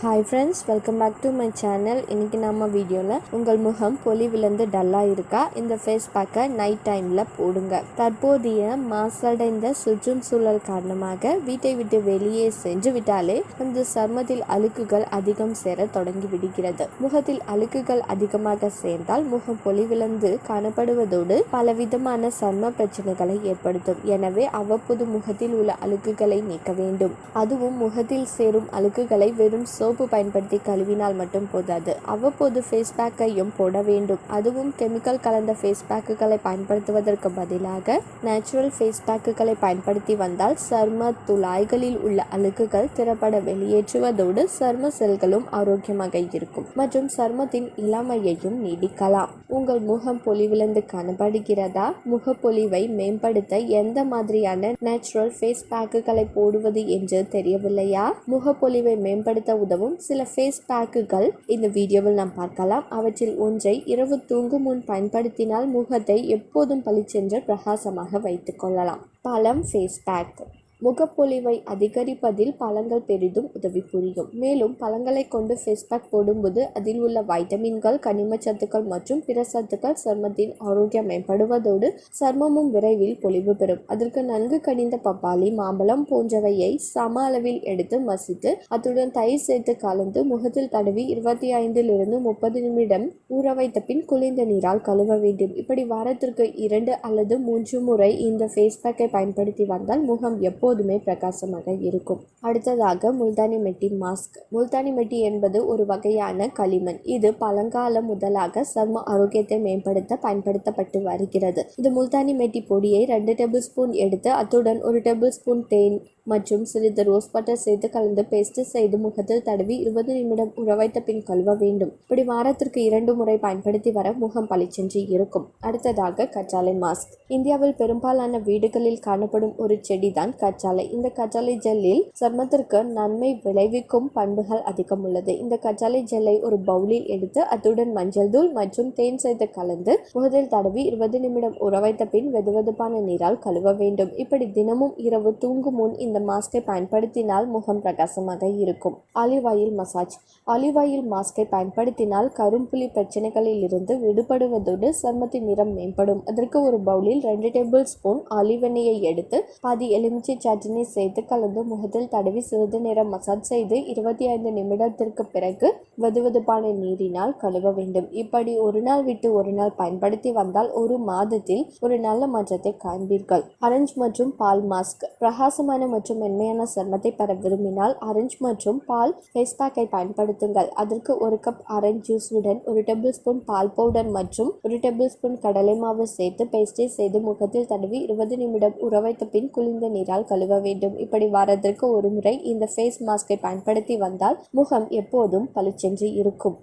Hi friends welcome back to my channel இன்றைக்கி நம்ம வீடியோவில் உங்கள் முகம் பொலி விழுந்து டல்லாக இருக்கா? இந்த ஃபேஸ் பேக்கை நைட் டைமில் போடுங்க. தற்போதைய மாசடைந்த சுற்றுச்சூழல் காரணமாக வீட்டை விட்டு வெளியே சென்று விட்டாலே அந்த சர்மத்தில் அழுக்குகள் அதிகம் சேர தொடங்கி விடுகிறது. முகத்தில் அழுக்குகள் அதிகமாக சேர்ந்தால் முகம் பொலி விழுந்து காணப்படுவதோடு பலவிதமான சர்ம பிரச்சனைகளை ஏற்படுத்தும். எனவே அவ்வப்போது முகத்தில் உள்ள அழுக்குகளை நீக்க வேண்டும். அதுவும் முகத்தில் சேரும் அழுக்குகளை வெறும் சோப்பு பயன்படுத்தி கழுவினால் மட்டும் போதாது. அவ்வப்போது ஃபேஸ் பேக்கையும் போட வேண்டும். அதுவும் கெமிக்கல் கலந்த ஃபேஸ் பேக்குகளை பயன்படுத்துவதற்கு பதிலாக நேச்சுரல் ஃபேஸ் பேக்குகளை பயன்படுத்தி வந்தால் சர்ம துளாய்களில் உள்ள அழுக்குகள் திறப்பட வெளியேற்றுவதோடு சர்ம செல்களும் ஆரோக்கியமாக இருக்கும். மற்றும் சர்மத்தின் இளமையையும் நீடிக்கலாம். உங்கள் முகம் பொலிவிழந்து காணப்படுகிறதா? முகப்பொலிவை மேம்படுத்த எந்த மாதிரியான நேச்சுரல் ஃபேஸ் பேக்குகளை போடுவது என்று தெரியவில்லையா? முகப்பொலிவை மேம்படுத்த உதவும் சில ஃபேஸ் பேக்குகள் இந்த வீடியோவில் நாம் பார்க்கலாம். அவற்றில் ஒன்றை இரவு தூங்கும் முன் பயன்படுத்தினால் முகத்தை எப்போதும் பளிச்சென்று பிரகாசமாக வைத்துக் கொள்ளலாம். பழம் ஃபேஸ் பேக் முகப்பொலிவை அதிகரிப்பதில் பழங்கள் பெரிதும் உதவி புரியும் மேலும் பழங்களை கொண்டு ஃபேஸ் பேக் போடும்போது அதில் உள்ள வைட்டமின்கள் கனிம சத்துக்கள் மற்றும் பிற சத்துக்கள் சர்மத்தின் ஆரோக்கியம் மேம்படுவதோடு சர்மமும் விரைவில் பொலிவு பெறும். அதற்கு நன்கு கனிந்த பப்பாளி மாம்பழம் போன்றவையை சம அளவில் எடுத்து மசித்து அத்துடன் தயிர் சேர்த்து கலந்து முகத்தில் தடவி இருபத்தி ஐந்திலிருந்து முப்பது நிமிடம் ஊற வைத்த பின் குளிர்ந்த நீரால் கழுவ வேண்டும். இப்படி வாரத்திற்கு இரண்டு அல்லது மூன்று முறை இந்த ஃபேஸ் பேக்கை பயன்படுத்தி வந்தால் முகம் எப்போதுமே பிரகாசமாக இருக்கும். அடுத்ததாக முல்தானி மெட்டி மாஸ்க். முல்தானி மெட்டி என்பது ஒரு வகையான களிமண். இது பழங்காலம் முதலாக சர்ம ஆரோக்கியத்தை மேம்படுத்த பயன்படுத்தப்பட்டு வருகிறது. இது முல்தானி மெட்டி பொடியை ரெண்டு டேபிள் ஸ்பூன் எடுத்து அத்துடன் ஒரு டேபிள் ஸ்பூன் தேன் மற்றும் சிறிது ரோஸ் பட்டர் சேர்த்து கலந்து பேஸ்ட் செய்து முகத்தில் தடவி இருபது நிமிடம் உற வைத்த பின் கழுவ வேண்டும். இப்படி வாரத்திற்கு இரண்டு முறை பயன்படுத்தி வர முகம் பளிச்சென்று இருக்கும். அடுத்ததாக கச்சாலை மாஸ்க் இந்தியாவில் பெரும்பாலான வீடுகளில் காணப்படும் ஒரு செடிதான் கச்சாலை இந்த கச்சாலை ஜெல்லில் சர்மத்திற்கு நன்மை விளைவிக்கும் பண்புகள் அதிகம் உள்ளது. இந்த கச்சாலை ஜெல்லை ஒரு பவுலில் எடுத்து அத்துடன் மஞ்சள் தூள் மற்றும் தேன் சேர்த்து கலந்து முகத்தில் தடவி இருபது நிமிடம் உற வைத்த பின் வெதுவெதுப்பான நீரால் கழுவ வேண்டும். இப்படி தினமும் இரவு தூங்கும் முன் இந்த இந்த மாஸ்கை பயன்படுத்தினால் முகம் பிரகாசமாக இருக்கும். Olive oil massage. Olive oil மாஸ்கை பயன்படுத்தினால் கரும்புலி பிரச்சனைகளில் இருந்து விடுபடுவதோடு சர்மத்தின் நிறம் மேம்படும். அதற்கு ஒரு பவுலில் ரெண்டு டேபிள் ஸ்பூன் ஆலிவ் எண்ணெயை எடுத்து பாதி எலுமிச்சை சட்னி சேர்த்து கலந்து முகத்தில் தடவி சிறிது நேரம் மசாஜ் செய்து இருபத்தி ஐந்து நிமிடத்திற்கு பிறகு வெதுவெதுப்பான நீரினால் கழுவ வேண்டும். இப்படி ஒரு நாள் விட்டு ஒரு நாள் பயன்படுத்தி வந்தால் ஒரு மாதத்தில் ஒரு நல்ல மாற்றத்தை காண்பீர்கள். ஆரஞ்சு மற்றும் பால் மாஸ்க். பிரகாசமான மற்றும் மென்மையான சர்மத்தை பெற விரும்பினால் ஆரஞ்சு மற்றும் பால் ஃபேஸ் பேக்கை பயன்படுத்துங்கள். அதற்கு ஒரு கப் ஆரஞ்சு ஜூஸுடன் ஒரு டேபிள் ஸ்பூன் பால் பவுடர் மற்றும் ஒரு டேபிள் ஸ்பூன் கடலை மாவு சேர்த்து பேஸ்டை செய்து முகத்தில் தடவி இருபது நிமிடம் உற வைத்த பின் குளிர்ந்த நீரால் கழுவ வேண்டும். இப்படி வாரத்திற்கு ஒரு முறை இந்த ஃபேஸ் மாஸ்கை பயன்படுத்தி வந்தால் முகம் எப்போதும் பளிச்சென்று இருக்கும்.